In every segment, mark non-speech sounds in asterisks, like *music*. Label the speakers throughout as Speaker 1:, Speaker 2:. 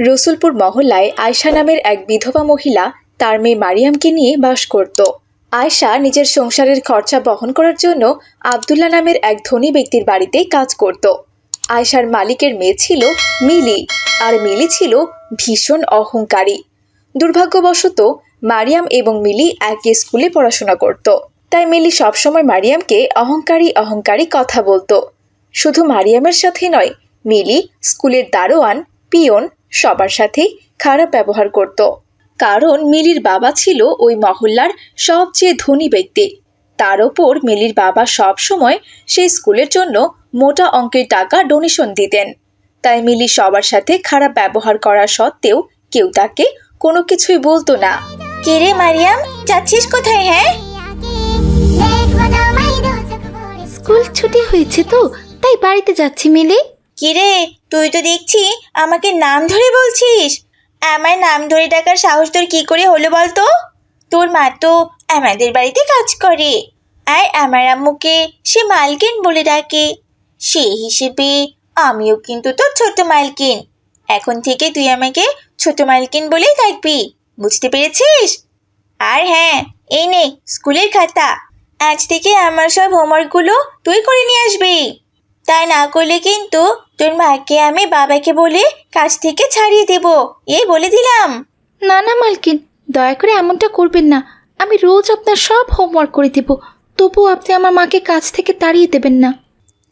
Speaker 1: রসুলপুর মহল্লায় আয়শা নামের এক বিধবা মহিলা তার মেয়ে মারিয়ামকে নিয়ে বাস করত। আয়শা নিজের সংসারের খরচা বহন করার জন্য আবদুল্লাহ নামের এক ধনী ব্যক্তির বাড়িতে কাজ করত। আয়শার মালিকের মেয়ে ছিল মিলি, আর মিলি ছিল ভীষণ অহংকারী। দুর্ভাগ্যবশত মারিয়াম এবং মিলি একই স্কুলে পড়াশোনা করত। তাই মিলি সবসময় মারিয়ামকে অহংকারী অহংকারী কথা বলতো। শুধু মারিয়ামের সাথে নয়, মিলি স্কুলের দারোয়ান, পিয়ন সবার সাথেই খারাপ ব্যবহার করত। কারণ মিলির বাবা ছিল ওই মহল্লার সবচেয়ে ধনী ব্যক্তি। তার ওপর মিলির বাবা সব সময় সেই স্কুলের জন্য মোটা অঙ্কের টাকা ডোনেশন দিতেন। তাই মিলি সবার সাথে খারাপ ব্যবহার করা সত্ত্বেও কেউ তাকে কোনো কিছুই বলতো না।
Speaker 2: কে রে মারিয়াম? যাচ্ছিস কোথায় হ্যাঁ?
Speaker 3: স্কুল ছুটি হয়েছে তো তাই বাড়িতে যাচ্ছি মিলি।
Speaker 2: কি রে তুই তো দেখছি আমাকে নাম ধরে বলছিস। আমার নাম ধরে ডাকার সাহস তোর কী করে হলো বলতো? তোর মা তো আমাদের বাড়িতে কাজ করে। আর আমার আম্মুকে সে মালকিন বলে ডাকে। সেই হিসেবে আমিও কিন্তু তোর ছোট মালকিন। এখন থেকে তুই আমাকে ছোট মালকিন বলেই থাকবি বুঝতে পেরেছিস? আর হ্যাঁ এই নে, স্কুলের খাতা। আজ থেকে আমার সব হোমওয়ার্কগুলো তুই করে নিয়ে আসবি। তাই না করলে কিন্তু তোর মাকে আমি বাবাকে বলে কাজ থেকে ছাড়িয়ে দেব। এই বলে দিলাম।
Speaker 3: না না মালকিন দয়া করে এমনটা করবেন না। আমি রোজ আপনার সব হোমওয়ার্ক করে দেব। তবুও আপনি আমার মাকে কাজ থেকে তাড়িয়ে দেবেন না।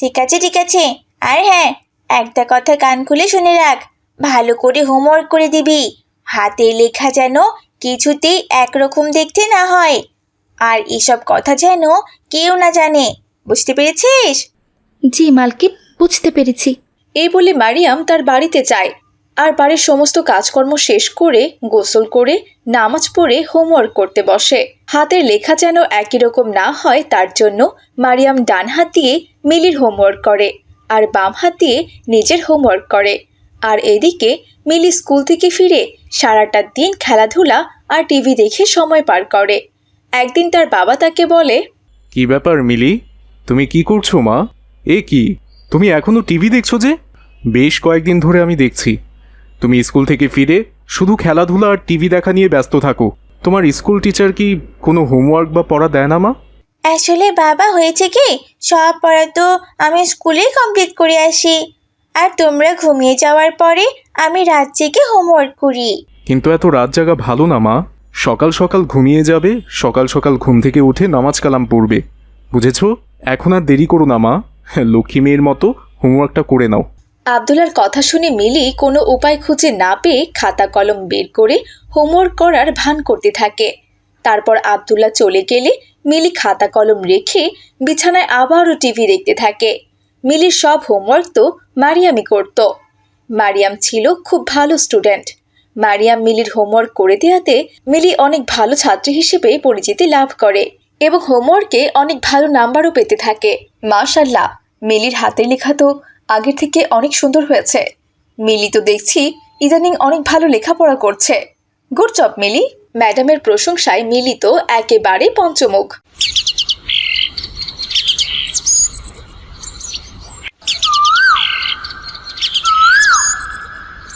Speaker 2: ঠিক আছে ঠিক আছে। আর হ্যাঁ একটা কথা কান খুলে শুনে রাখ। ভালো করে হোমওয়ার্ক করে দিবি। হাতে লেখা যেন কিছুতেই একরকম দেখতে না হয়। আর এসব কথা যেন কেউ না জানে। বুঝতে পেরেছিস?
Speaker 3: জি মালকিন বুঝতে পেরেছি।
Speaker 1: এই বলে মারিয়াম তার বাড়িতে যায়। আর বাড়ির সমস্ত কাজকর্ম শেষ করে গোসল করে নামাজ পড়ে হোমওয়ার্ক করতে বসে। হাতের লেখা যেন একই রকম না হয় তার জন্য মারিয়াম ডান হাত দিয়ে মিলির হোমওয়ার্ক করে আর বাম হাত দিয়ে নিজের হোমওয়ার্ক করে। আর এদিকে মিলি স্কুল থেকে ফিরে সারাটা দিন খেলাধুলা আর টিভি দেখে সময় পার করে। একদিন তার বাবা তাকে বলে
Speaker 4: কি ব্যাপার মিলি? তুমি কি করছ মা? এ কি? তুমি এখনও টিভি দেখছ যে? বেশ কয়েকদিন ধরে আমি দেখছি। তুমি স্কুল থেকে ফিরে শুধু খেলাধুলা আর টিভি দেখা নিয়ে ব্যস্ত থাকো। তোমার স্কুল টিচার কি কোনো হোমওয়ার্ক বা পড়া দেয় না মা?
Speaker 2: আসলে বাবা হয়েছে কি সব পড়া তো আমি স্কুলেই কমপ্লিট করে আসি। আর তোমরা ঘুমিয়ে যাওয়ার পরে আমি রাত জেগে হোমওয়ার্ক করি।
Speaker 4: কিন্তু এত রাত জাগা ভালো না মা। সকাল সকাল ঘুমিয়ে যাবে সকাল সকাল ঘুম থেকে উঠে নামাজ কালাম পড়বে। বুঝেছ? এখন আর দেরি করো না মা। *laughs* লক্ষ্মী মেয়ের মতো হোমওয়ার্কটা করে নাও।
Speaker 1: আবদুল্লার কথা শুনে মিলি কোনো উপায় খুঁজে না পেয়ে খাতা কলম বের করে হোমওয়ার্ক করার ভান করতে থাকে। তারপর আবদুল্লাহ চলে গেলে মিলি খাতা কলম রেখে বিছানায় আবারও টিভি দেখতে থাকে। মিলির সব হোমওয়ার্ক তো মারিয়ামই করত। মারিয়াম ছিল খুব ভালো স্টুডেন্ট। মারিয়াম মিলির হোমওয়ার্ক করে দেওয়াতে মিলি অনেক ভালো ছাত্রী হিসেবে পরিচিতি লাভ করে। এবং হোমওয়ার্কে অনেক ভালো নাম্বারও পেতে থাকে। মাশাল্লাহ মিলির হাতের লেখা তো আগের থেকে অনেক সুন্দর হয়েছে। মিলি তো দেখছি ইদানিং অনেক ভালো লেখাপড়া করছে। Good job, Mili. ম্যাডামের প্রশংসায় মিলি তো একেবারে পঞ্চমুখ।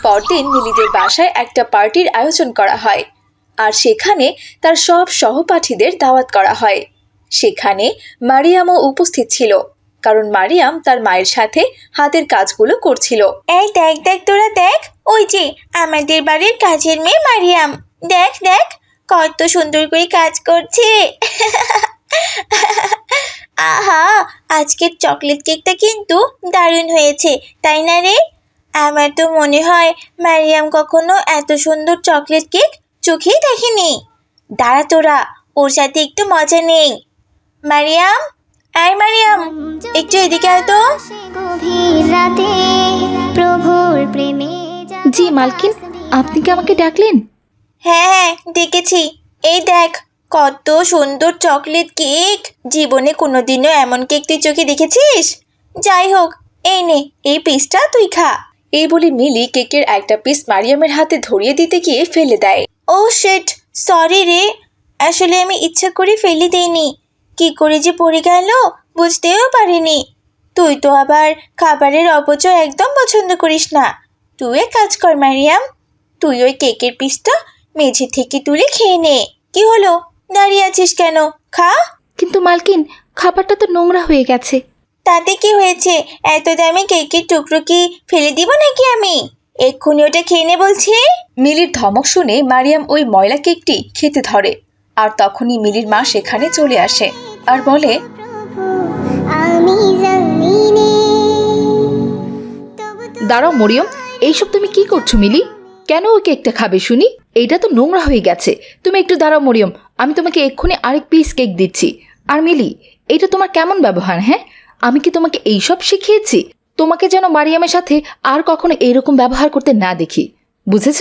Speaker 1: পরদিন মিলিদের বাসায় একটা পার্টির আয়োজন করা হয়। আর সেখানে তার সব সহপাঠীদের দাওয়াত করা হয়। সেখানে মারিয়ামও উপস্থিত ছিল, কারণ মারিয়াম তার মায়ের সাথে হাতের কাজগুলো করছিল।
Speaker 2: এই দেখ দেখ তোরা, দেখ, ওই যে আমাদের বাড়ির কাজের মেয়ে মারিয়াম। দেখ দেখ, কত সুন্দর করে কাজ করছে। আহা, আজকের চকলেট কেকটা কিন্তু দারুণ হয়েছে, তাই না রে? আমার তো মনে হয় মারিয়াম কখনো এত সুন্দর চকলেট কেক চোখেই দেখেনি। দাঁড়া তোরা ওর সাথে একটু মজা নেই। মারিয়াম আয় মারিয়াম একটু এদিকে আয় তো।
Speaker 5: গভীর রাতে প্রভুর প্রেমে
Speaker 3: জি মালকিন আপনি কি আমাকে ডাকলেন?
Speaker 2: হ্যাঁ হ্যাঁ দেখেছি এই দেখ কত সুন্দর চকলেট কেক। জীবনে কোনোদিনও এমন কেক তুই চোখে দেখেছিস? যাই হোক এই নে এই পিসটা তুই খা।
Speaker 1: এই বলে মিলি কেকের একটা পিস মারিয়ামের হাতে ধরিয়ে দিতে গিয়ে ফেলে দেয়।
Speaker 2: ও শেট সরি রে। আসলে আমি ইচ্ছা করে ফেলে দেইনি। কি করে যে পড়ে গেল বুঝতেও পারিনি। তুই তো আবার খাবারের অপচয় একদম পছন্দ করিস না। তুই এক কাজ কর মারিয়াম। তুই ওই কেকের পিসটা মেঝে থেকে তুলে খেয়ে নে। কি হলো? দাঁড়িয়ে আছিস কেন? খা।
Speaker 3: কিন্তু মালকিন খাবারটা তো নোংরা হয়ে গেছে।
Speaker 2: তাতে কি হয়েছে? এত দামি কেকের টুকরো কি ফেলে দিব নাকি আমি? এক্ষুনি ওটা খেয়ে নে বলছি।
Speaker 1: মিলির ধমক শুনে মারিয়াম ওই ময়লা কেকটি খেতে ধরে। আর তখনই মিলির মা সেখানে চলে আসে আর বলে
Speaker 3: দাঁড়াও মরিয়ম এইসব তুমি কি করছ মিলি? কেন ওই কেকটা খাবে শুনি? এইটা তো নোংরা হয়ে গেছে। তুমি একটু দাঁড়াও মরিয়ম আমি তোমাকে এক্ষুনি আরেক পিস কেক দিচ্ছি। আর মিলি এইটা তোমার কেমন ব্যবহার হ্যাঁ? আমি কি তোমাকে এইসব শিখিয়েছি? তোমাকে যেন মারিয়ামের সাথে আর কখনো এইরকম ব্যবহার করতে না দেখি। বুঝেছ?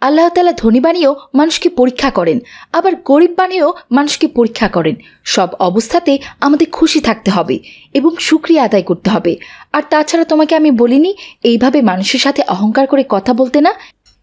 Speaker 3: আল্লাহ তালা ধনী বানিয়েও মানুষকে পরীক্ষা করেন, আবার গরিব বানিয়েও মানুষকে পরীক্ষা করেন। সব অবস্থাতে আমাদের খুশি থাকতে হবে এবং সুক্রিয়া আদায় করতে হবে। আর তাছাড়া তোমাকে আমি বলিনি, এইভাবে মানুষের সাথে অহংকার করে কথা বলতে না।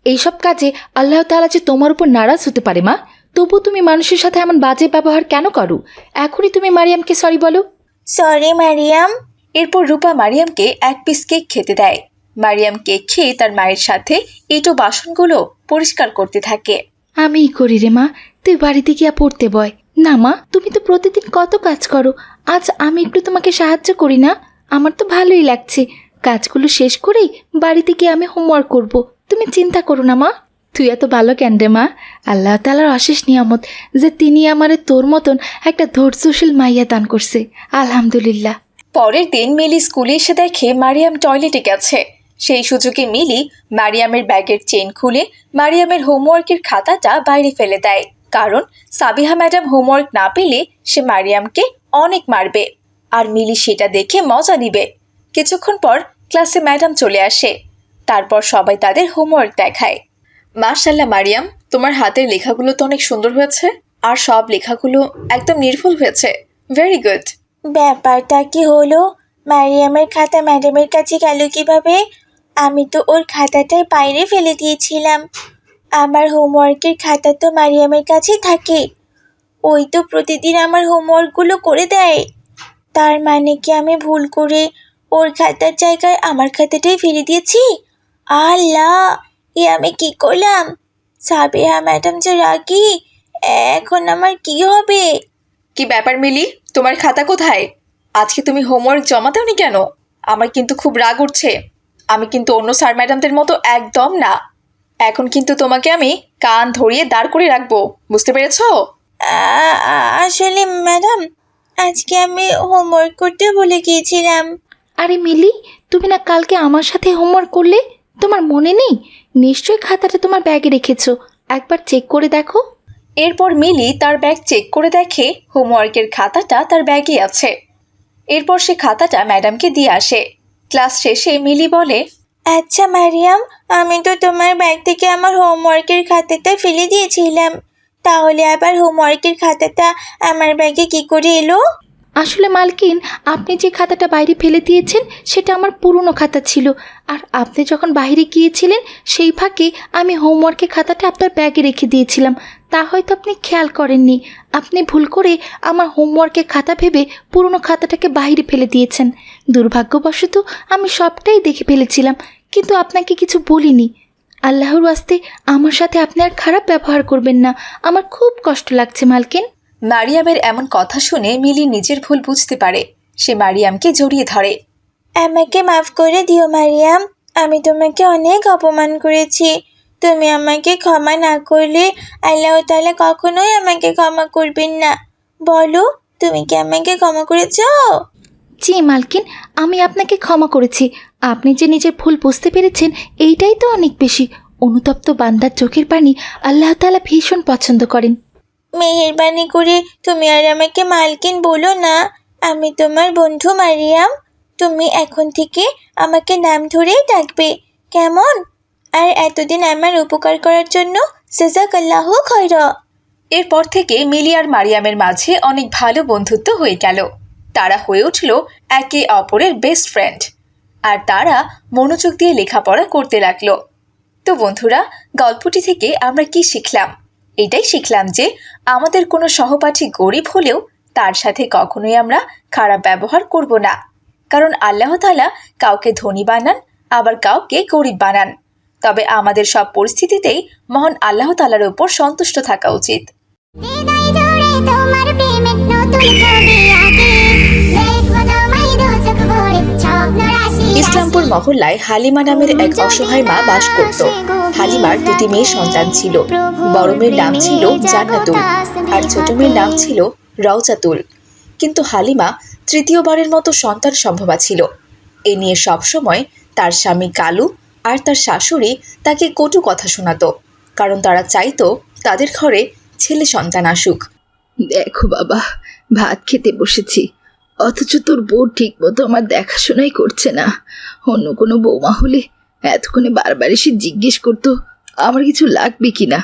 Speaker 3: এইসব কাজে আল্লাহ তাআলা যে তোমার উপর নারাজ হতে পারে মা তবু তুমি মানুষের সাথে এমন বাজে ব্যবহার কেন করো? এখনই তুমি মারিয়ামকে সরি বলো।
Speaker 2: সরি মারিয়াম
Speaker 1: এরপর রূপা মারিয়ামকে এক পিস কেক খেতে দেয়। মারিয়াম কেক খেয়ে তার মায়ের সাথে এটো বাসনগুলো পরিষ্কার করতে থাকে।
Speaker 3: আমিই করি রে মা, তুই বাড়িতে গিয়া পড়তে বয়। না মা, তুমি তো প্রতিদিন কত কাজ করো, আজ আমি একটু তোমাকে সাহায্য করি না? আমার তো ভালোই লাগছে। কাজগুলো শেষ করেই বাড়িতে গিয়ে আমি হোমওয়ার্ক করব। তুমি চিন্তা করো না মা। তুই এত ভালো কেন রে মা? আল্লাহ তালার অশেষ নিয়ামত যে তিনি আমারে তোর মতন একটা ধৈর্যশীল মাইয়া দান করছে। আলহামদুলিল্লাহ।
Speaker 1: পরের দিন মিলি স্কুলে এসে দেখে মারিয়াম টয়লেটে গেছে। সেই সুযোগে মিলি মারিয়ামের ব্যাগের চেন খুলে মারিয়ামের হোমওয়ার্কের খাতাটা বাইরে ফেলে দেয়। কারণ সাবিহা ম্যাডাম হোমওয়ার্ক না পেলে সে মারিয়ামকে অনেক মারবে। আর মিলি সেটা দেখে মজা নিবে। কিছুক্ষণ পর ক্লাসে ম্যাডাম চলে আসে। তারপর সবাই তাদের হোমওয়ার্ক দেখায়। মার্শাল্লাহ মারিয়াম, তোমার হাতের লেখাগুলো তো অনেক সুন্দর হয়েছে। আর সব লেখাগুলো একদম নির্ভুল হয়েছে। ভেরি গুড
Speaker 2: ব্যাপারটা কি হলো? মারিয়ামের খাতা ম্যাডামের কাছে গেল কীভাবে? আমি তো ওর খাতাটাই বাইরে ফেলে দিয়েছিলাম। আমার হোমওয়ার্কের খাতা তো মারিয়ামের কাছেই থাকে। ওই তো প্রতিদিন আমার হোমওয়ার্কগুলো করে দেয়। তার মানে কি আমি ভুল করে ওর খাতার জায়গায় আমার খাতাটাই ফেলে দিয়েছি? আল্লাহ, এ আমি কি করলাম? সাবিহা ম্যাডাম যে রাগি, এখন আমার কি হবে?
Speaker 1: কি ব্যাপার মিলি? তোমার খাতা কোথায়? আজকে তুমি হোমওয়ার্ক জমা দাওনি কেন? আমার কিন্তু খুব রাগ উঠছে। আমি কিন্তু অন্য স্যার ম্যাডামদের মতো একদম না। এখন কিন্তু তোমাকে আমি কান ধরিয়ে দাঁড় করে রাখব। বুঝতে পেরেছ?
Speaker 2: আসলে ম্যাডাম আজকে আমি হোমওয়ার্ক করতে ভুলে গিয়েছিলাম।
Speaker 3: আরে মিলি তুমি না কালকে আমার সাথে হোমওয়ার্ক করলে? তোমার মনে নেই? নিশ্চয়ই খাতাটা তোমার ব্যাগে রেখেছো। একবার চেক করে দেখো।
Speaker 1: এরপর মিলি তার ব্যাগ চেক করে দেখে হোমওয়ার্কের খাতাটা তার ব্যাগে আছে। এরপর সে খাতাটা ম্যাডামকে দিয়ে আসে। ক্লাস শেষে মিলি বলে
Speaker 2: আচ্ছা মারিয়াম আমি তো তোমার ব্যাগ থেকে আমার হোমওয়ার্কের খাতাটা ফেলে দিয়েছিলাম। তাহলে আবার হোমওয়ার্কের খাতাটা আমার ব্যাগে কি করে এলো?
Speaker 3: আসলে মালকিন আপনি যে খাতাটা বাইরে ফেলে দিয়েছেন সেটা আমার পুরনো খাতা ছিল। আর আপনি যখন বাইরে গিয়েছিলেন সেই ফাঁকে আমি হোমওয়ার্কের খাতাটা আপনার ব্যাগে রেখে দিয়েছিলাম। তা হয়তো আপনি খেয়াল করেননি। আপনি ভুল করে আমার হোমওয়ার্কের খাতা ভেবে পুরনো খাতাটাকে বাইরে ফেলে দিয়েছেন। দুর্ভাগ্যবশত আমি সবটাই দেখে ফেলেছিলাম কিন্তু আপনাকে কিছু বলিনি। আল্লাহর ওয়াস্তে আমার সাথে আপনি আর খারাপ ব্যবহার করবেন না। আমার খুব কষ্ট লাগছে মালকিন।
Speaker 1: মারিয়ামের এমন কথা শুনে মিলি নিজের ভুল বুঝতে পারে। সে মারিয়ামকে জড়িয়ে ধরে।
Speaker 2: আমাকে মাফ করে দিও মারিয়াম। আমি তোমাকে অনেক অপমান করেছি। তুমি আমাকে ক্ষমা না করলে আল্লাহ তাআলা কখনোই আমাকে ক্ষমা করবেন না। বলো তুমি কি আমাকে ক্ষমা করেছ?
Speaker 3: জি মালকিন আমি আপনাকে ক্ষমা করেছি। আপনি যে নিজের ভুল বুঝতে পেরেছেন এইটাই তো অনেক বেশি। অনুতপ্ত বান্দার চোখের পানি আল্লাহ তাআলা ভীষণ পছন্দ করেন।
Speaker 2: মেহেরবানি করে তুমি আর আমাকে মালকিন বলো না। আমি তোমার বন্ধু মারিয়াম। তুমি এখন থেকে আমাকে নাম ধরেই ডাকবে। কেমন? আর এতদিন আমার উপকার করার জন্য জাজাকাল্লাহ খৈর
Speaker 1: এরপর থেকে মিলি আর মারিয়ামের মাঝে অনেক ভালো বন্ধুত্ব হয়ে গেল। তারা হয়ে উঠল একে অপরের বেস্ট ফ্রেন্ড আর তারা মনোযোগ দিয়ে লেখাপড়া করতে লাগল। তো বন্ধুরা, গল্পটি থেকে আমরা কি শিখলাম? এটাই শিখলাম যে আমাদের কোনো সহপাঠী গরিব হলেও তার সাথে কখনোই আমরা খারাপ ব্যবহার করব না। কারণ আল্লাহ তাআলা কাউকে ধনী বানান, আবার কাউকে গরিব বানান। তবে আমাদের সব পরিস্থিতিতেই মহান আল্লাহ তালার উপর সন্তুষ্ট থাকা উচিত। ইসলামপুর মহল্লায় হালিমা নামের এক অসহায় মা বাস করত। হালিমার দুটি মেয়ে সন্তান ছিল। বড় মেয়ের নাম ছিল জান্নাতুল আর ছোট মেয়ের নাম ছিল রওজাতুল। কিন্তু হালিমা তৃতীয়বারের মতো সন্তান সম্ভবা ছিল। এ নিয়ে সবসময় তার স্বামী কালু আর তার শাশুড়ি তাকে কটু কথা শোনাতো কারণ তারা চাইতো তাদের ঘরে ছেলে সন্তান আসুক।
Speaker 3: দেখো বাবা ভাত খেতে বসেছি অথচ তোর বউ ঠিক মতো আমার দেখাশোনাই করছে না। অন্য কোনো বৌমা হলে এতক্ষণে বারবার এসে জিজ্ঞেস করতো আমার কিছু লাগবে কি না?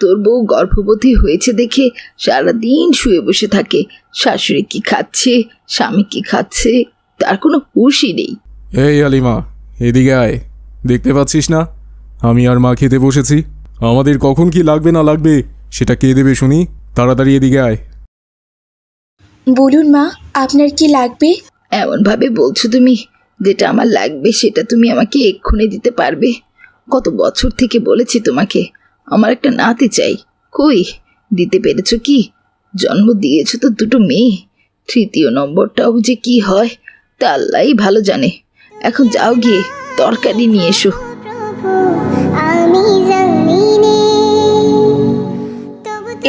Speaker 3: তোর বউ গর্ভবতী হয়েছে দেখে সারাদিন শুয়ে বসে থাকে শাশুড়ি কি খাচ্ছে স্বামী কি খাচ্ছে তার কোনো হুশই নেই।
Speaker 4: এই আলিমা এদিকে আয়। দেখতে পাচ্ছিস না? আমি আর মা খেতে বসেছি। আমাদের কখন কি লাগবে না লাগবে সেটা কে দেবে শুনি? তাড়াতাড়ি এদিকে আয়।
Speaker 1: বলুন মা আপনার কি লাগবে?
Speaker 3: এমনভাবে বলছো তুমি যেটা আমার লাগবে সেটা তুমি আমাকে এক্ষুনি দিতে পারবে। কত বছর থেকে বলেছি তোমাকে আমার একটা নাতি চাই। কই? দিতে পেরেছ কি? জন্ম দিয়েছ তো দুটো মেয়ে। তৃতীয় নম্বরটাও যে কি হয় তা আল্লাহই ভালো জানে। এখন যাও গিয়ে। তরকারি নিয়ে এসো।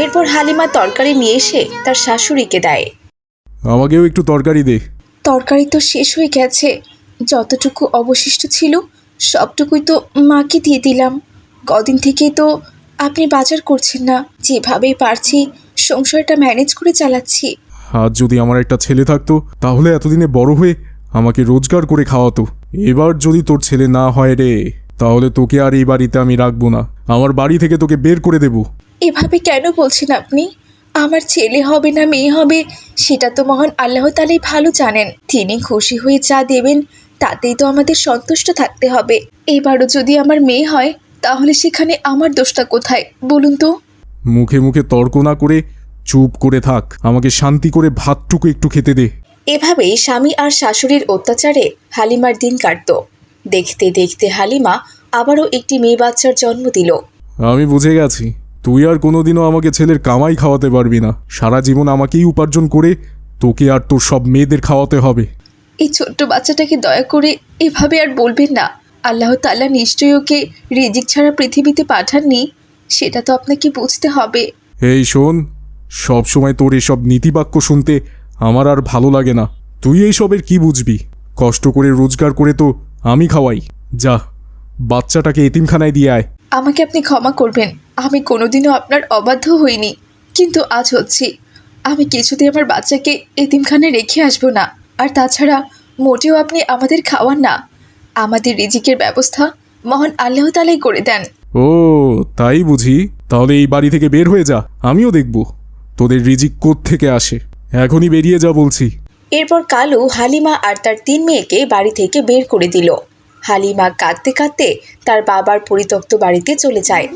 Speaker 1: এরপর হালিমা তরকারি নিয়ে এসে তার শাশুড়িকে দেয়।
Speaker 4: আমাকেও একটু তরকারি দে।
Speaker 1: তরকারি তো শেষ হয়ে গেছে। যতটুকু অবশিষ্ট ছিল সবটুকুই তো মাকে দিয়ে দিলাম। কদিন থেকেই তো আপনি বাজার করছেন না। যেভাবেই পারছি সংসারটা ম্যানেজ করে চালাচ্ছি।
Speaker 4: আজ যদি আমার একটা ছেলে থাকতো তাহলে এতদিনে বড় হয়ে আমাকে রোজগার করে খাওয়াতো। এবার যদি তোর ছেলে না হয় রে তাহলে তোকে আর এই বাড়িতে আমি রাখব না। আমার বাড়ি থেকে তোকে বের করে দেবো।
Speaker 1: এভাবে কেন বলছেন আপনি? আমার ছেলে হবে না মেয়ে হবে সেটা তো মহান আল্লাহ তালাই ভালো জানেন। তিনি খুশি হয়ে যা দেবেন তাতেই তো আমাদের সন্তুষ্ট থাকতে হবে। এবারও যদি আমার মেয়ে হয় তাহলে সেখানে আমার দোষটা কোথায়? বলুন তো।
Speaker 4: মুখে মুখে তর্ক না করে চুপ করে থাক। আমাকে শান্তি করে ভাতটুকু একটু খেতে দে।
Speaker 1: এভাবেই স্বামী আর শাশুড়ির অত্যাচারে হালিমার দিন কাটত। দেখতে দেখতে হালিমা আবারও একটি মেয়ে বাচ্চার জন্ম দিল।
Speaker 4: আমি বুঝে গেছি। তুই আর কোনোদিনও আমাকে ছেলের কামাই খাওয়াতে পারবি না। সারা জীবন আমাকেই উপার্জন করে তোকে আর তোর সব মেয়েদের খাওয়াতে হবে।
Speaker 1: এই ছোট্ট বাচ্চাটাকে দয়া করে এভাবে আর বলবেন না। আল্লাহ তাল্লাহ নিশ্চয়ই ওকে রিজিক ছাড়া পৃথিবীতে পাঠাননি। সেটা তো আপনাকে বুঝতে হবে।
Speaker 4: এই শোন সব সময় তোর এসব নীতিবাক্য শুনতে আমার আর ভালো লাগে না। তুই এইসবের কি বুঝবি? কষ্ট করে রোজগার করে তো আমি খাওয়াই। যা বাচ্চাটাকে এতিমখানায় দিয়ে আয়।
Speaker 1: আমাকে আপনি ক্ষমা করবেন। আমি কোনোদিনও আপনার অবাধ্য হইনি। কিন্তু আজ হচ্ছি। আমি কিছুতেই আমার বাচ্চাকে এতিমখানে রেখে আসব না। আর তাছাড়া মোটেও আপনি আমাদের খাওয়ান না। আমাদের রিজিকের ব্যবস্থা মহান আল্লাহ তালাই করে দেন।
Speaker 4: ও তাই বুঝি? তাহলে এই বাড়ি থেকে বের হয়ে যা। আমিও দেখব। তোদের রিজিক থেকে আসে? এখনই বেরিয়ে যা বলছি।
Speaker 1: এরপর কালু হালিমা আর তার তিন মেয়েকে বাড়ি থেকে বের করে দিল। হালিমা কাঁদতে কাঁদতে তার বাবার পরিত্যক্ত বাড়িতে চলে যায়।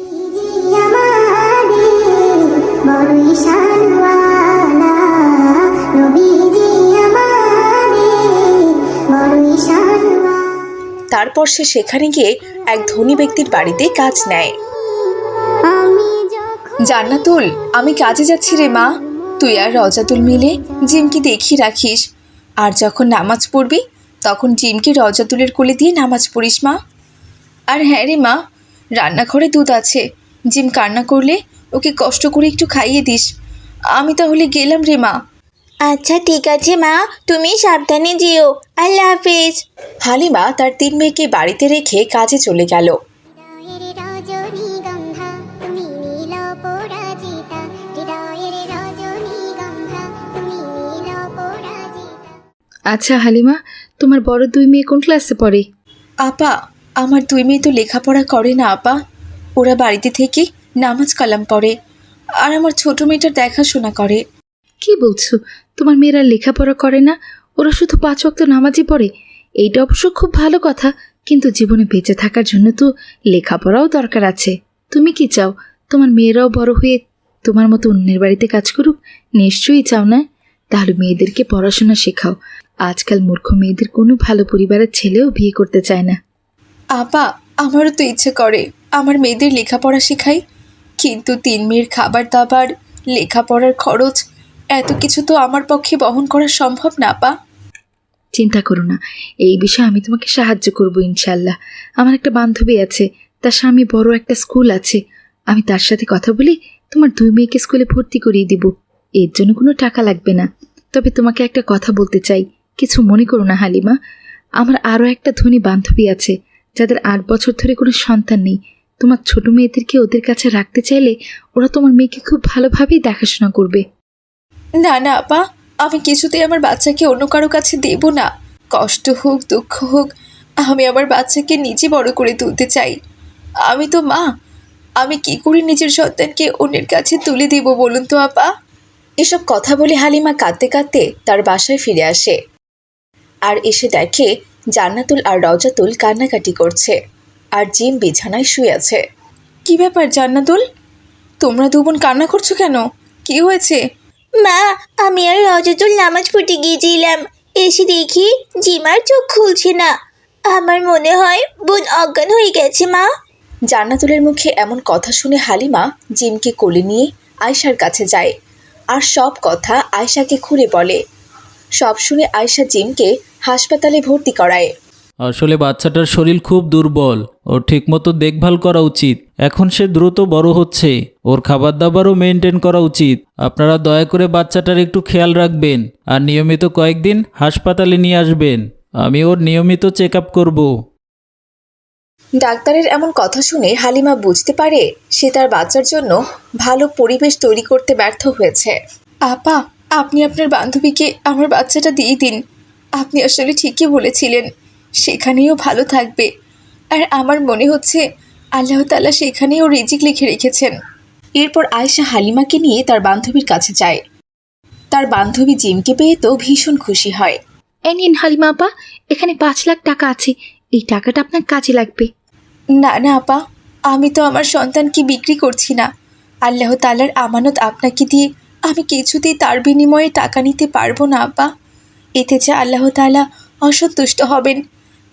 Speaker 1: তারপর সে সেখানে গিয়ে এক ধনী ব্যক্তির বাড়িতে কাজ নেয়। জান্নাতুল, আমি কাজে যাচ্ছি রে মা। তুই আর রজাতুল মিলে জিমকে দেখিয়ে রাখিস। আর যখন নামাজ পড়বি তখন জিমকে রজাতুলের কোলে দিয়ে নামাজ পড়িস মা। আর হ্যাঁ রে মা রান্নাঘরে দুধ আছে। জিম কান্না করলে ওকে কষ্ট করে একটু খাইয়ে দিস। আমি তাহলে গেলাম রে মা।
Speaker 2: আচ্ছা ঠিক আছে মা। তুমি সাবধানে যেও। আল্লাহ হাফিজ।
Speaker 1: হালিমা তার তিন মেয়েকে বাড়িতে রেখে কাজে চলে গেল।
Speaker 3: আচ্ছা হালিমা তোমার বড় দুই মেয়ে কোন ক্লাসে পড়ে?
Speaker 1: আপা আমার দুই মেয়ে তো লেখাপড়া করে না আপা। ওরা বাড়িতে থেকে নামাজ কালাম পড়ে আর আমার ছোট মেয়েটার দেখাশোনা করে।
Speaker 3: কি বলছো? তোমার মেয়েরা লেখাপড়া করে না? ওরা শুধু পাঁচ ওয়াক্ত নামাজই পড়ে? এইটা অবশ্য খুব ভালো কথা কিন্তু জীবনে বেঁচে থাকার জন্য তো লেখাপড়াও দরকার আছে। তুমি কি চাও? তোমার মেয়েরাও বড় হয়ে তোমার মতো অন্যের বাড়িতে কাজ করুক? নিশ্চয়ই চাও না? তাহলে মেয়েদেরকে পড়াশোনা শেখাও। আজকাল মূর্খ মেয়েদের কোনো ভালো পরিবারের ছেলেও বিয়ে করতে চায় না।
Speaker 1: আপা আমারও তো ইচ্ছে করে। আমার মেয়েদের লেখাপড়া শেখাই। কিন্তু তিন মেয়ের খাবার দাবার লেখাপড়ার খরচ এত কিছু তো আমার পক্ষে বহন করা সম্ভব না পা
Speaker 3: চিন্তা করো না। এই বিষয়ে আমি তোমাকে সাহায্য করব ইনশাল্লাহ আমার একটা বান্ধবী আছে। তার স্বামী বড় একটা স্কুল আছে। আমি তার সাথে কথা বলে তোমার দুই মেয়েকে স্কুলে ভর্তি করিয়ে দিব। এর জন্য কোনো টাকা লাগবে না। তবে তোমাকে একটা কথা বলতে চাই। কিছু মনে করো না, হালিমা। আমার আরও একটা ধনী বান্ধবী আছে, যাদের আট বছর ধরে কোনো সন্তান নেই। তোমার ছোট মেয়েদেরকে ওদের কাছে রাখতে চাইলে ওরা তোমার মেয়েকে খুব ভালোভাবেই দেখাশোনা করবে।
Speaker 1: না না, আপা, আমি কিছুতেই আমার বাচ্চাকে অন্য কারও কাছে দেব না। কষ্ট হোক, দুঃখ হোক, আমি আমার বাচ্চাকে নিজে বড় করে তুলতে চাই। আমি তো মা, আমি কি করে নিজের সন্তানকে অন্যের কাছে তুলে দেব বলুন তো, আপা? এসব কথা বলে হালিমা কাঁদতে কাঁদতে তার বাসায় ফিরে আসে। আর এসে দেখে জান্নাতুল আর রজাতুল কান্নাকাটি করছে। আর জিম বিছানায় শুয়ে আছে। কি ব্যাপার জান্নাতুল? তোমরা দুবোন কান্না করছ কেন? কি হয়েছে?
Speaker 2: মা আমি আর রজতুল নামাজ পড়তে গিয়েছিলাম। এসে দেখি জিমার চোখ খুলছে না। আমার মনে হয় বোন অজ্ঞান হয়ে গেছে মা।
Speaker 1: জান্নাতুলের মুখে এমন কথা শুনে হালিমা জিমকে কোলে নিয়ে আয়শার কাছে যায়। আর সব কথা আয়শাকে খুলে বলে। সব শুনে আয়শা জিমকে হাসপাতালে ভর্তি করায়।
Speaker 6: আসলে বাচ্চাটার শরীর খুব দুর্বল ওর ঠিকমতো দেখভাল করা উচিত। এখন সে দ্রুত বড় হচ্ছে ওর খাবার দাবারও মেনটেন করা উচিত। আপনারা দয়া করে বাচ্চাটার একটু খেয়াল রাখবেন আর নিয়মিত কয়েকদিন হাসপাতালে নিয়ে আসবেন। আমি ওর নিয়মিত চেক আপ করব।
Speaker 1: ডাক্তারের এমন কথা শুনে হালিমা বুঝতে পারে সে তার বাচ্চার জন্য ভালো পরিবেশ তৈরি করতে ব্যর্থ হয়েছে। আপা আপনি আপনার বান্ধবীকে আমার বাচ্চাটা দিয়ে দিন। আপনি আসলে ঠিকই বলেছিলেন সেখানেও ভালো থাকবে। আর আমার মনে হচ্ছে আল্লাহ তাআলা সেখানেও রিজিক লিখে রেখেছেন। এরপর আয়শা হালিমাকে নিয়ে তার বান্ধবীর কাছে যায়। তার বান্ধবী জিমকে পেয়ে তো ভীষণ খুশি হয়।
Speaker 3: এই নিন হালিমা আপা এখানে পাঁচ লাখ টাকা আছে। এই টাকাটা আপনার কাজে লাগবে।
Speaker 1: না না আপা আমি তো আমার সন্তানকে বিক্রি করছি না। আল্লাহ তালার আমানত আপনাকে দিয়ে আমি কিছুতেই তার বিনিময়ে টাকা নিতে পারব না আপা এতে যে আল্লাহ তালা অসন্তুষ্ট হবেন।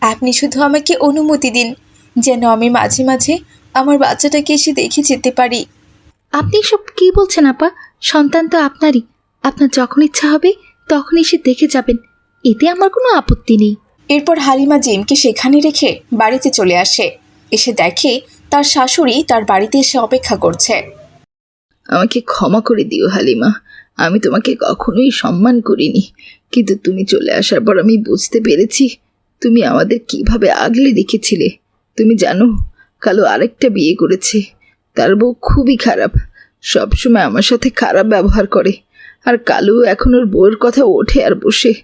Speaker 1: আপনি শুধু আমাকে অনুমতি দিন যেন আমি মাঝে মাঝে আমার বাচ্চাটাকে এসে দেখে যেতে পারি।
Speaker 3: আপনি সব কি বলছেন আপা? সন্তান তো আপনারই। আপনার যখন ইচ্ছা হবে তখন এসে দেখে যাবেন। এতে আমার কোনো আপত্তি নেই।
Speaker 1: এরপর হালিমা জিমকে সেখানে রেখে বাড়িতে চলে আসে। এসে দেখে তার শাশুড়ি তার বাড়িতে এসে অপেক্ষা করছে।
Speaker 3: আমাকে ক্ষমা করে দিও, হালিমা। আমি তোমাকে কখনোই সম্মান করিনি। কিন্তু তুমি চলে আসার পর আমি বুঝতে পেরেছি তুমি আমাদের কীভাবে আগলে রেখেছিলে। তুমি জানো, কালো আরেকটা বিয়ে করেছে। তার বউ খুবই খারাপ। সবসময় আমার সাথে খারাপ ব্যবহার করে। আর কালু এখন ওর বউয়ের কথা ওঠে আর বসে।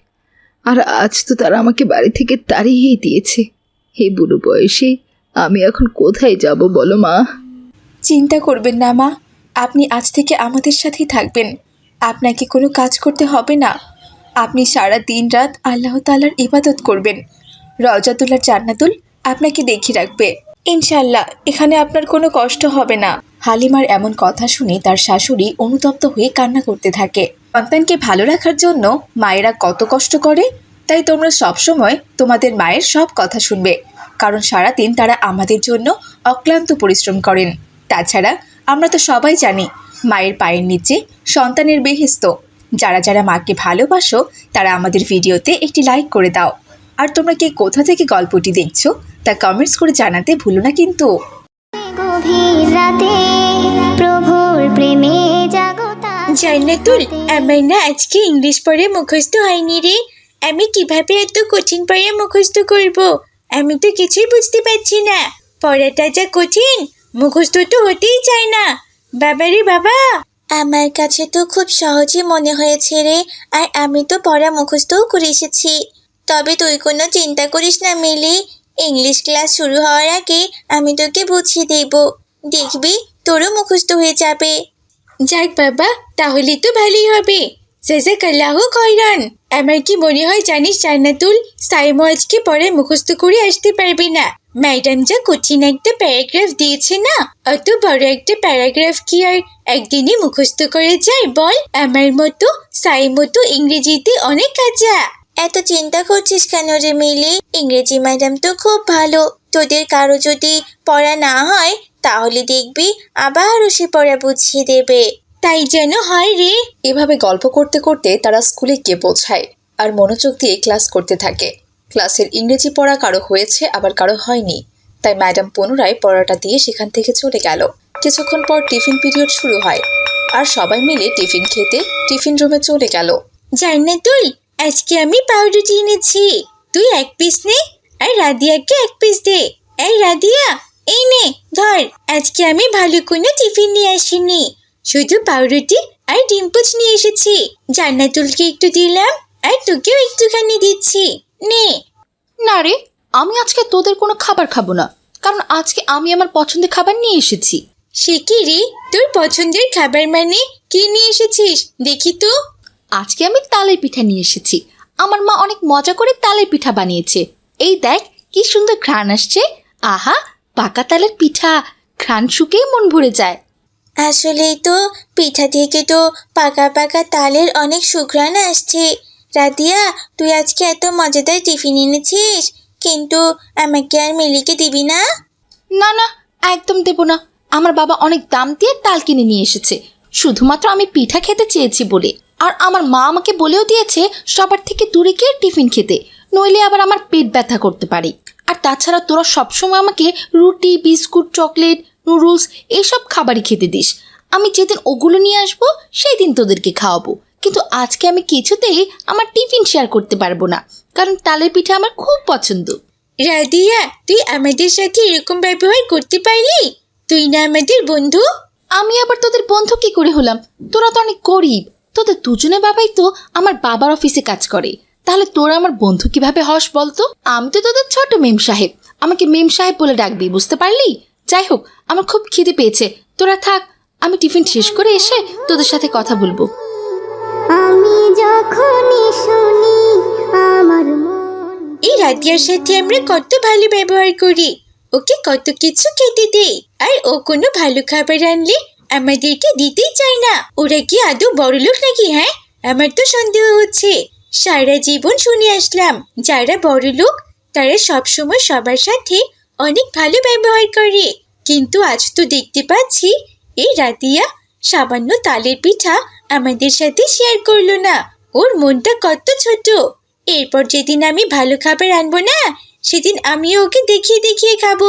Speaker 3: আর আজ তো তারা আমাকে বাড়ি থেকে তাড়িয়েই দিয়েছে। হে বুড়ো বয়সে, আমি এখন কোথায় যাব বলো মা?
Speaker 1: চিন্তা করবেন না মা। আপনি আজ থেকে আমাদের সাথেই থাকবেন। আপনাকে কোনো কাজ করতে হবে না। আপনি সারা দিন রাত আল্লাহ তালার ইবাদত করবেন। রজাতুল্লার জান্নাতুল আপনাকে দেখে রাখবে। ইনশাল্লাহ এখানে আপনার কোনো কষ্ট হবে না। হালিমার এমন কথা শুনে তার শাশুড়ি অনুতপ্ত হয়ে কান্না করতে থাকে। সন্তানকে ভালো রাখার জন্য মায়েরা কত কষ্ট করে? তাই তোমরা সবসময় তোমাদের মায়ের সব কথা শুনবে। কারণ সারাদিন তারা আমাদের জন্য অক্লান্ত পরিশ্রম করেন। তাছাড়া আমরা তো সবাই জানি মায়ের পায়ের নিচে সন্তানের বেহেস্ত। যারা যারা মাকে ভালোবাসো তারা আমাদের ভিডিওতে একটি লাইক করে দাও। আর তোমরা কে কোথা থেকে গল্পটি দেখছ তা কমেন্টস করে জানাতে ভুলো না কিন্তু।
Speaker 5: গভীর রাতে প্রভুর প্রেমে
Speaker 2: জান্নাতুল আমার না আজকে ইংলিশ পড়ে মুখস্থ হয়নি রে। আমি কীভাবে এত কঠিন পড়ে মুখস্থ করব? আমি তো কিছুই বুঝতে পারছি না। পড়াটা যা কঠিন মুখস্থ তো হতেই চায় না। বাবা রে বাবা। আমার কাছে তো খুব সহজই মনে হয়েছে রে আর আমি তো পড়া মুখস্থও করে এসেছি। তবে তুই কোনো চিন্তা করিস না মিলি ইংলিশ ক্লাস শুরু হওয়ার আগে আমি তোকে বুঝিয়ে দেব। দেখবি তোরও মুখস্থ হয়ে যাবে। যাক বাবা তাহলে তো ভালোই হবে। জাজাকাল্লাহ খয়রান আমার কি মনে হয় জানিস জান্নাতুল সাইমো আজকে পরে মুখস্থ করে আসতে পারবি না। ম্যাডাম যা কঠিন একটা প্যারাগ্রাফ দিয়েছে না অত বড় একটা প্যারাগ্রাফ কি আর একদিনই মুখস্থ করে যায় বল? আমার মতো সাইমো মতো ইংরেজিতে অনেক কাজা এত চিন্তা করছিস কেন রে মিলি? ইংরেজি ম্যাডাম তো খুব ভালো। তোদের কারও যদি পড়া না হয় তাহলে দেখবি আবারও সে পড়া বুঝিয়ে দেবে। তাই যেন হয় রে।
Speaker 1: এভাবে গল্প করতে করতে তারা স্কুলে গিয়ে পৌঁছায় আর মনোযোগ দিয়ে ক্লাস করতে থাকে। ক্লাসের ইংরেজি পড়া কারও হয়েছে, আবার কারও হয়নি। তাই ম্যাডাম পুনরায় পড়াটা দিয়ে সেখান থেকে চলে গেল। কিছুক্ষণ পর টিফিন পিরিয়ড শুরু হয়। আর সবাই মিলে টিফিন খেতে টিফিন রুমে চলে গেল।
Speaker 2: জান্নাতুল, আজকে আমি পাউরুটি এনেছি। তুই এক পিস নে, আর রাদিয়াকে এক পিস দে। এই রাদিয়া, এই নে, ধর, আজকে আমি ভালো কোনো টিফিন নিয়ে আসিনি। শুধু পাউরুটি আর ডিম্পুচ নিয়ে এসেছি। জান্নাতুলকে একটু দিলাম, আর তোকেও একটুখানি দিচ্ছি। নে।
Speaker 3: না রে আমি আজকে তোদের কোনো খাবার খাব না কারণ আজকে আমি আমার পছন্দের খাবার নিয়ে এসেছি।
Speaker 2: সে কি রে? তোর পছন্দের খাবার মানে কি নিয়ে এসেছিস? দেখি তো।
Speaker 3: আজকে আমি তালের পিঠা নিয়ে এসেছি। আমার মা অনেক মজা করে তালের পিঠা বানিয়েছে। এই দেখ কি সুন্দর ঘ্রাণ আসছে। আহা পাকা তালের পিঠা। ঘ্রাণ শুকেই মন ভরে যায়।
Speaker 2: আসলেই তো পিঠা থেকে তো পাকা পাকা তালের অনেক সুঘ্রাণ আসছে। রাদিয়া তুই আজকে এত মজাদার টিফিন এনেছিস, কিন্তু আমাকে আর মিলিকে দিবি না?
Speaker 3: না না, একদম দেব না। আমার বাবা অনেক দাম দিয়ে তাল কিনে নিয়ে এসেছে। শুধুমাত্র আমি পিঠা খেতে চেয়েছি বলে। আর আমার মা আমাকে বলেও দিয়েছে সবার থেকে দূরে গিয়ে টিফিন খেতে, নইলে আবার আমার পেট ব্যথা করতে পারে। আর তাছাড়া তোরা সবসময় আমাকে রুটি, বিস্কুট, চকলেট, নুডলস এইসব খাবারই খেতে দিস। আমি যেদিন ওগুলো নিয়ে আসব সেই দিন তোদেরকে খাওয়াবো। কিন্তু আজকে আমি কিছুতেই আমার টিফিন শেয়ার করতে পারব না কারণ তালের পিঠা আমার খুব পছন্দ।
Speaker 2: রাদিয়া তুই আমাদের সাথে এরকম ব্যবহার করতে পারলি? তুই না আমাদের বন্ধু?
Speaker 3: আমি আবার তোদের বন্ধু কি করে হলাম? তোরা তো অনেক গরিব। তোদের দুজনে বাবাই তো আমার বাবার অফিসে কাজ করে। তাহলে তোরা আমার বন্ধু কীভাবে হস বলতো? আমি তো তোদের ছোট মেম সাহেব। আমাকে মেম সাহেব বলে ডাকবি বুঝতে পারলি? যাই হোক আমার খুব খিদে পেয়েছে। তোরা থাক আমি টিফিন শেষ করে এসে তোদের সাথে কথা বলব।
Speaker 5: আমি যখনই শুনি আমার
Speaker 2: এই রাদিয়ার সাথে আমরা কত ভালো ব্যবহার করি। ওকে কত কিছু খেতে দেই। আর ও কোনো ভালো খাবার আনলে আমাদেরকে দিতেই চায় না। ওরা কি আদৌ বড় লোক নাকি হ্যাঁ? আমার তো সন্দেহ হচ্ছে। সারা জীবন শুনে আসলাম, যারা বড় লোক, তারা সবসময় সবার সাথে অনেক ভালো ব্যবহার করে। কিন্তু আজ তো দেখতে পাচ্ছি, এই রাতিয়া সামান্য তালের পিঠা আমাদের সাথে শেয়ার করল না। ওর মনটা কত ছোট। এরপর যেদিন আমি ভালো খাবার আনব না, সেদিন আমিও ওকে দেখিয়ে দেখিয়ে খাব।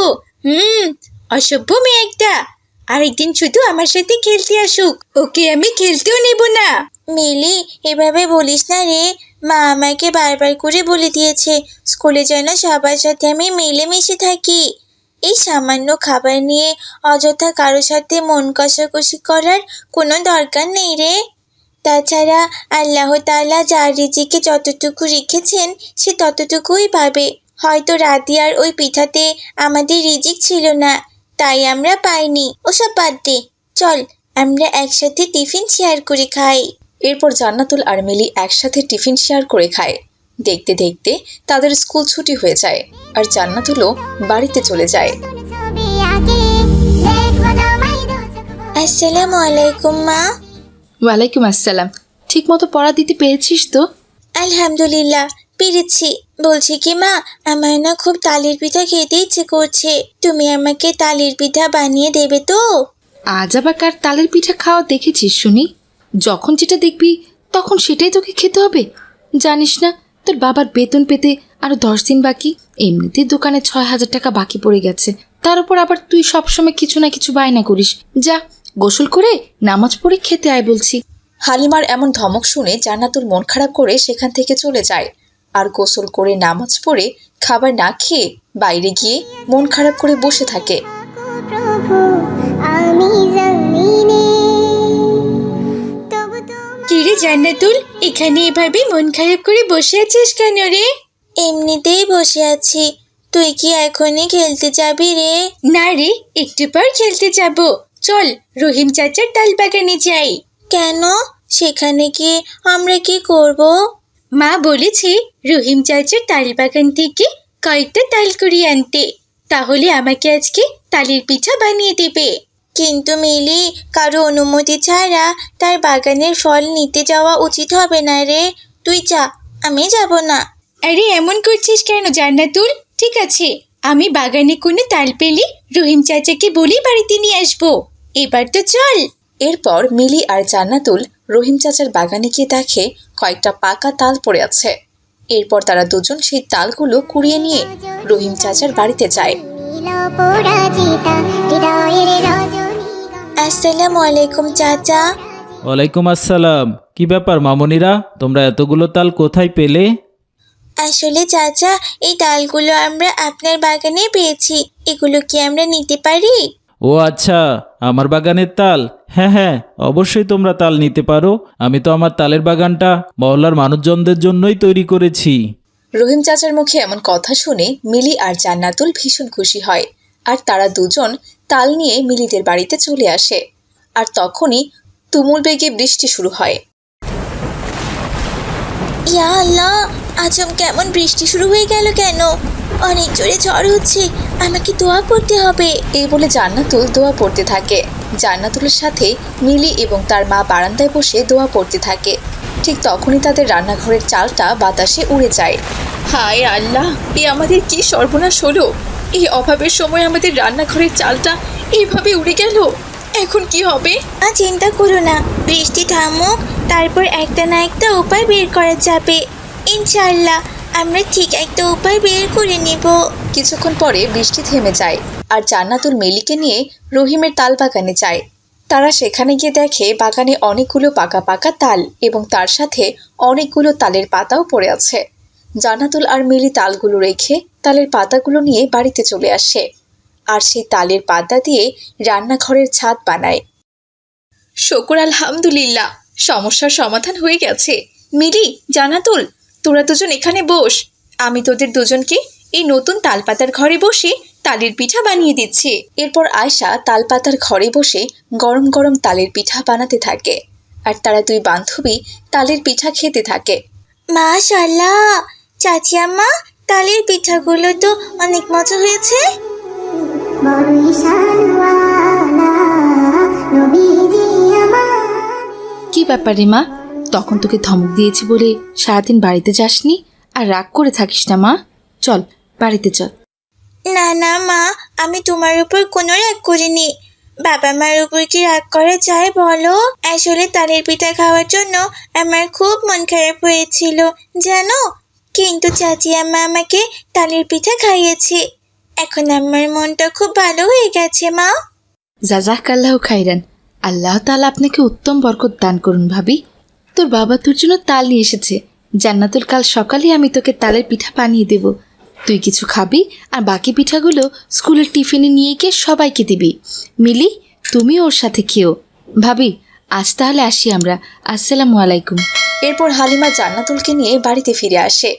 Speaker 2: হুম, অসভ্য মেয়ে একটা। আরেকদিন শুধু আমার সাথে খেলতে আসুক। ওকে আমি খেলতেও নেব না। মিলি, এভাবে বলিস না রে। মা আমাকে বারবার করে বলে দিয়েছে, স্কুলে যেন সবার সাথে আমি মিলেমিশে থাকি। এই সামান্য খাবার নিয়ে অযথা কারোর সাথে মন কষাকষি করার কোনো দরকার নেই রে। তাছাড়া আল্লাহ তাআলা যার রিজিকে যতটুকু রেখেছেন সে ততটুকুই পাবে। হয়তো রাদিয়ার ওই পিঠাতে আমাদের রিজিক ছিল না তাই আমরা পাইনি। ওসব বাদ দে। চল আমরা একসাথে টিফিন শেয়ার করে খাই।
Speaker 1: এরপর জান্নাতুল আর মিলি একসাথে টিফিন শেয়ার করে খায়। দেখতে দেখতে তাদের স্কুল ছুটি হয়ে যায় আর জান্নাতুলও বাড়িতে চলে যায়।
Speaker 2: আসসালামু আলাইকুম মা।
Speaker 3: ওয়ালাইকুম আসসালাম। ঠিক মতো পড়া দিতে পেরেছিস তো?
Speaker 2: আলহামদুলিল্লাহ পেরেছি। বলছি কি মা আমার না খুব তালের পিঠা খেতে ইচ্ছে করছে। তুমি আমাকে তালের পিঠা বানিয়ে দেবে তো?
Speaker 3: আজ আবার কার তালের পিঠা খাওয়া দেখেছিস শুনি? যখন যেটা দেখবি তখন সেটাই তোকে খেতে হবে। জানিস না তোর বাবার বেতন পেতে আরও দশ দিন বাকি এমনিতেই দোকানে ছয় হাজার টাকা বাকি পড়ে গেছে। তার উপর আবার তুই সবসময় কিছু না কিছু বায়না করিস। যা গোসল করে নামাজ পড়ে খেতে আয় বলছি।
Speaker 1: হালিমার এমন ধমক শুনে জান্নাতুল মন খারাপ করে সেখান থেকে চলে যায়। আর গোসল করে নামাজ পড়ে খাবার না খেয়ে বাইরে গিয়ে মন খারাপ করে বসে থাকে।
Speaker 2: কিরে জান্নাতুল এখানে এভাবে মন খারাপ করে বসে আছিস কেন রে? এমনিতেই বসে আছি। তুই কি এখনই খেলতে যাবি রে? না রে একটু পর খেলতে যাব। চল রহিম চাচার তাল বাগানে যাই। কেন? সেখানে গিয়ে আমরা কি করব? মা বলেছে রহিম চাচার তাল বাগান থেকে কয়েকটা তাল কুড়িয়ে আনতে। তাহলে আমাকে আজকে তালের পিঠা বানিয়ে দেবে। কিন্তু মিলি কারও অনুমতি ছাড়া তার বাগানের ফল নিতে যাওয়া উচিত হবে না রে। তুই যা আমি যাব না। আরে এমন করছিস কেন জান্নাতুল? ঠিক আছে আমি বাগানে কোনো তাল পেলে রহিম চাচাকে বলি বাড়িতে নিয়ে আসব। এবার তো চল।
Speaker 1: এরপর মিলি আর জান্নাতুল রহিম চাচার বাগানে গিয়ে দেখে কয়েকটা পাকা তাল পড়ে আছে। এরপর তারা দুজন সেই তালগুলো কুড়িয়ে নিয়ে রহিম চাচার বাড়িতে যায়।
Speaker 2: আসসালামু আলাইকুম চাচা।
Speaker 6: ওয়ালাইকুম আসসালাম। কি ব্যাপার মামনিরা? তোমরা এতগুলো তাল কোথায় পেলে?
Speaker 2: আসলে চাচা এই তালগুলো আমরা আপনার বাগানে পেয়েছি। এগুলো কি আমরা নিতে পারি?
Speaker 6: ও আচ্ছা আমার বাগানের তাল। হ্যাঁ হ্যাঁ অবশ্যই তোমরা তাল নিতে পারো। আমি তো আমার তালের বাগানটা মহল্লার মানুষজনদের জন্যই তৈরি করেছি।
Speaker 1: রহিম চাচার মুখে এমন কথা শুনে মিলি আর জান্নাতুল ভীষণ খুশি হয়। আর তারা দুজন তাল নিয়ে মিলিদের বাড়িতে চলে আসে। আর তখনই তুমুল বেগে বৃষ্টি শুরু হয়।
Speaker 2: ইয়া আল্লাহ আজম কেমন বৃষ্টি শুরু হয়ে গেল কেন? অনেক জোরে ঝড় হচ্ছে আমাকে দোয়া পড়তে হবে।
Speaker 1: এই বলে জান্নাতুল দোয়া পড়তে থাকে। জান্নাতুলের সাথে মিলি এবং তার মা বারান্দায় বসে দোয়া পড়তে থাকে। ঠিক তখনই তাদের রান্নাঘরের চালটা বাতাসে উড়ে যায়। হায় আল্লাহ এ আমাদের কি সর্বনাশ হলো? এই অভাবের সময় আমাদের রান্নাঘরের চালটা এইভাবে উড়ে গেল। এখন কি হবে?
Speaker 2: আ চিন্তা করো না বৃষ্টি থামুক তারপর একটা না একটা উপায় বের করা যাবে। ইনশাআল্লাহ, আমরা ঠিক একটা উপায় বের করে নেব।
Speaker 1: কিছুক্ষণ পরে বৃষ্টি থেমে যায় আর জান্নাতুল মেলিকে নিয়ে রহিমের তাল বাগানে যায়। তারা সেখানে গিয়ে দেখে বাগানে অনেকগুলো পাকা পাকা তাল এবং তার সাথে অনেকগুলো তালের পাতাও পড়ে আছে। জান্নাতুল আর মিলি তালগুলো রেখে তালের পাতাগুলো নিয়ে বাড়িতে চলে আসে আর সেই তালের পাতা দিয়ে রান্নাঘরের ছাদ বানায়। শকুর, আলহামদুলিল্লাহ, সমস্যার সমাধান হয়ে গেছে। মিলি জানাতুল তোরা দুজন এখানে বস। আমি তোদের দুজনকে এই নতুন তালপাতার ঘরে বসে তালের পিঠা বানিয়ে দিচ্ছি। এরপর আয়শা তালপাতার ঘরে বসে গরম গরম তালের পিঠা বানাতে থাকে। আর তারা দুই বান্ধবী তালের পিঠা খেতে থাকে।
Speaker 2: মাশাআল্লাহ! চাচি আম্মা তালের পিঠাগুলো তো অনেক মজা হয়েছে।
Speaker 3: কি ব্যাপার মা? তখন তোকে ধমক দিয়েছি বলে সারাদিন বাড়িতে যাসনি আর রাগ করে থাকিস না মা। চল বাড়িতে চল।
Speaker 2: না না মা আমি তোমার উপর কোনো রাগ করিনি। বাবা মার উপর কি রাগ করা যায় বলো? আসলে তালের পিঠা খাওয়ার জন্য আমার খুব মন খারাপ হয়েছিল জানো? কিন্তু চাচি আম্মা আমাকে তালের পিঠা খাইয়েছে। এখন আমার মনটা খুব ভালো হয়ে গেছে মা।
Speaker 3: জাজাক আল্লাহ খাইরান। আল্লাহ তালা আপনাকে উত্তম বরকত দান করুন ভাবি। তোর বাবা তোর জন্য তাল নিয়ে এসেছে। জান্নাতুল, কাল সকালে আমি তোকে তালের পিঠা বানিয়ে দেব। তুই কিছু খাবি আর বাকি পিঠাগুলো স্কুলের টিফিনে নিয়ে গিয়ে সবাইকে দিবি। মিলি, তুমি ওর সাথে খেও। ভাবি, আজ তাহলে আসি আমরা। আসসালামু আলাইকুম।
Speaker 1: এরপর হালিমা জান্নাতুলকে নিয়ে বাড়িতে ফিরে আসে।